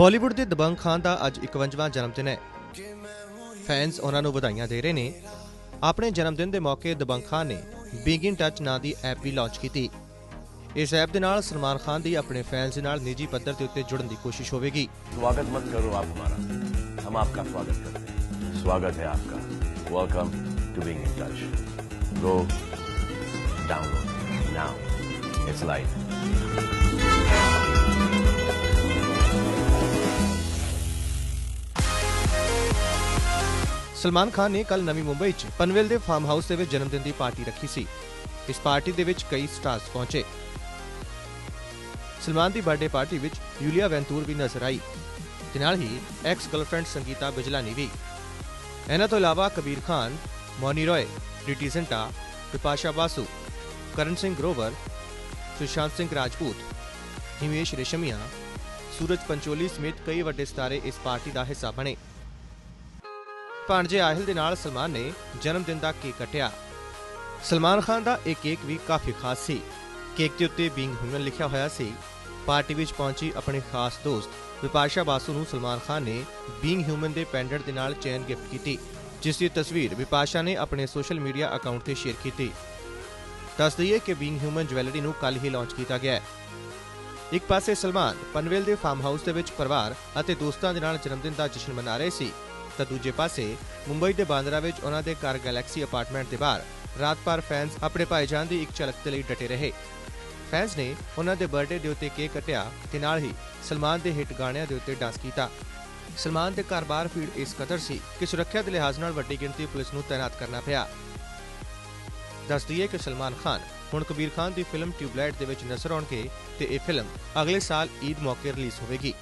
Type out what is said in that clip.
ਬਾਲੀਵੁੱਡ ਦੇ ਦਬੰਗ ਖਾਨ ਦਾ ਅੱਜ 51ਵਾਂ ਜਨਮ ਦਿਨ ਹੈ। ਫੈਨਸ ਉਹਨਾਂ ਨੂੰ ਵਧਾਈਆਂ ਦੇ ਰਹੇ ਨੇ। ਆਪਣੇ ਜਨਮ ਦਿਨ ਦੇ ਮੌਕੇ ਦਬੰਗ ਖਾਨ ਨੇ ਬਿਗ ਇਨ ਟੱਚ ਨਾਂ ਦੀ ਐਪ ਵੀ ਲਾਂਚ ਕੀਤੀ। ਇਸ ਐਪ ਦੇ ਨਾਲ ਸਲਮਾਨ ਖਾਨ ਦੀ ਆਪਣੇ ਫੈਨਸ ਨਾਲ ਨਿੱਜੀ ਪੱਧਰ ਤੇ ਉੱਤੇ ਜੁੜਨ ਦੀ ਕੋਸ਼ਿਸ਼ ਹੋਵੇਗੀ। ਸਵਾਗਤ ਮਤ ਕਰੋ ਆਪ ਹਮਾਰਾ। ਹਮ ਆਪਕਾ ਸਵਾਗਤ ਕਰਦੇ हैं ਸਵਾਗਤ ਹੈ ਆਪਕਾ। Welcome to big touch go download now it's live Salman Khan ਨੇ ਕੱਲ ਨਵੀਂ ਮੁੰਬਈ 'ਚ ਪਨਵੇਲ ਦੇ ਫਾਰਮ ਹਾਊਸ ਦੇ ਵਿੱਚ ਜਨਮ ਦਿਨ ਦੀ ਪਾਰਟੀ ਰੱਖੀ ਸੀ। ਇਸ ਪਾਰਟੀ ਦੇ ਵਿੱਚ ਕਈ ਸਟਾਰਸ ਪਹੁੰਚੇ। ਸਲਮਾਨ ਦੀ ਬਰਥਡੇ ਪਾਰਟੀ ਵਿੱਚ ਯੂਲੀਆ ਵੈਂਤੂਰ ਵੀ ਨਜ਼ਰ ਆਈ। ਤੇ ਨਾਲ ਹੀ ਐਕਸ ਗਰਲਫ੍ਰੈਂਡ ਸੰਗੀਤਾ ਬਿਜਲਾਨੀ ਵੀ। ਇਹਨਾਂ ਤੋਂ ਇਲਾਵਾ ਕਬੀਰ ਖਾਨ, ਮੋਨੀ ਰੋਏ ਰੀਟੀ ਜ਼ਿੰਟਾ ਵਿਪਾਸ਼ਾ ਬਾਸੂ, ਕਰਨ ਸਿੰਘ ਗਰੋਵਰ, ਸੁਸ਼ਾਂਤ ਸਿੰਘ ਰਾਜਪੂਤ ਹਿਮੇਸ਼ ਰੇਸ਼ਮੀਆ, ਸੂਰਜ ਪੰਚੋਲੀ ਸਮੇਤ ਕਈ ਵੱਡੇ ਸਿਤਾਰੇ ਇਸ ਪਾਰਟੀ ਦਾ ਹਿੱਸਾ ਬਣੇ। ਭਾਣਜੇ ਆਹਿਲ ਦੇ ਨਾਲ ਸਲਮਾਨ ਨੇ ਜਨਮ ਦਿਨ ਦਾ ਕੇਕ ਕੱਟਿਆ। ਸਲਮਾਨ ਖਾਨ ਦਾ ਇਹ ਕੇਕ ਵੀ ਕਾਫੀ ਖਾਸ ਸੀ। ਕੇਕ ਦੇ ਉੱਤੇ ਬੀਇੰਗ ਹਿਊਮਨ ਲਿਖਿਆ ਹੋਇਆ ਸੀ। ਪਾਰਟੀ ਵਿੱਚ ਪਹੁੰਚੀ ਆਪਣੇ ਖਾਸ ਦੋਸਤ ਵਿਪਾਸ਼ਾ ਬਾਸੂ ਨੂੰ ਸਲਮਾਨ ਖਾਨ ਨੇ ਬੀਇੰਗ ਹਿਊਮਨ ਦੇ ਪੈਂਡੈਂਟ ਦੇ ਨਾਲ ਚੈਨ ਗਿਫਟ ਕੀਤੀ, ਜਿਸ ਦੀ ਤਸਵੀਰ ਵਿਪਾਸ਼ਾ ਨੇ ਆਪਣੇ ਸੋਸ਼ਲ ਮੀਡੀਆ ਅਕਾਊਂਟ ਤੇ ਸ਼ੇਅਰ ਕੀਤੀ। ਦੱਸ ਦਈਏ ਕਿ ਬੀਇੰਗ ਹਿਊਮਨ ਜਵੈਲਰੀ ਨੂੰ ਕੱਲ ਹੀ ਲਾਂਚ ਕੀਤਾ ਗਿਆ ਹੈ। ਇੱਕ ਪਾਸੇ ਸਲਮਾਨ ਪਨਵੇਲ ਦੇ ਫਾਰਮ ਹਾਊਸ ਦੇ ਵਿੱਚ ਪਰਿਵਾਰ ਅਤੇ ਦੋਸਤਾਂ ਦੇ ਨਾਲ ਜਨਮ ਦਿਨ ਦਾ ਜਸ਼ਨ ਮਨਾ ਰਹੇ ਸੀ ਤਾਂ ਦੂਜੇ ਪਾਸੇ ਮੁੰਬਈ ਦੇ ਬਾਂਦਰਾ ਵਿੱਚ ਉਹਨਾਂ ਦੇ ਘਰ ਗੈਲੈਕਸੀ ਅਪਾਰਟਮੈਂਟ ਦੇ ਬਾਹਰ ਰਾਤ ਭਰ ਫੈਨਸ ਆਪਣੇ ਭਾਈਜਾਨ ਦੀ ਇੱਕ ਝਲਕ ਦੇ ਲਈ ਡਟੇ ਰਹੇ। ਫੈਨਸ ਨੇ ਉਹਨਾਂ ਦੇ ਬਰਥਡੇ ਦੇ ਉੱਤੇ ਕੇਕ ਕੱਟਿਆ ਤੇ ਨਾਲ ਹੀ ਸਲਮਾਨ ਦੇ ਹਿੱਟ ਗਾਣਿਆਂ ਦੇ ਉੱਤੇ ਡਾਂਸ ਕੀਤਾ। ਸਲਮਾਨ ਦੇ ਘਰ ਬਾਹਰ ਭੀੜ ਇਸ ਕਦਰ ਸੀ ਕਿ ਸੁਰੱਖਿਆ ਦੇ ਲਿਹਾਜ਼ ਨਾਲ ਵੱਡੀ ਗਿਣਤੀ ਪੁਲਿਸ ਨੂੰ ਤਾਇਨਾਤ ਕਰਨਾ ਪਿਆ। ਦੱਸ ਦਈਏ ਕਿ ਸਲਮਾਨ ਖਾਨ ਹੁਣ ਕਬੀਰ ਖਾਨ ਦੀ ਫਿਲਮ ਟਿਊਬਲਾਈਟ ਦੇ ਵਿੱਚ ਨਜ਼ਰ ਆਉਣਗੇ ਤੇ ਇਹ ਫਿਲਮ ਅਗਲੇ ਸਾਲ ਈਦ ਮੌਕੇ ਰਿਲੀਜ਼ ਹੋਵੇਗੀ।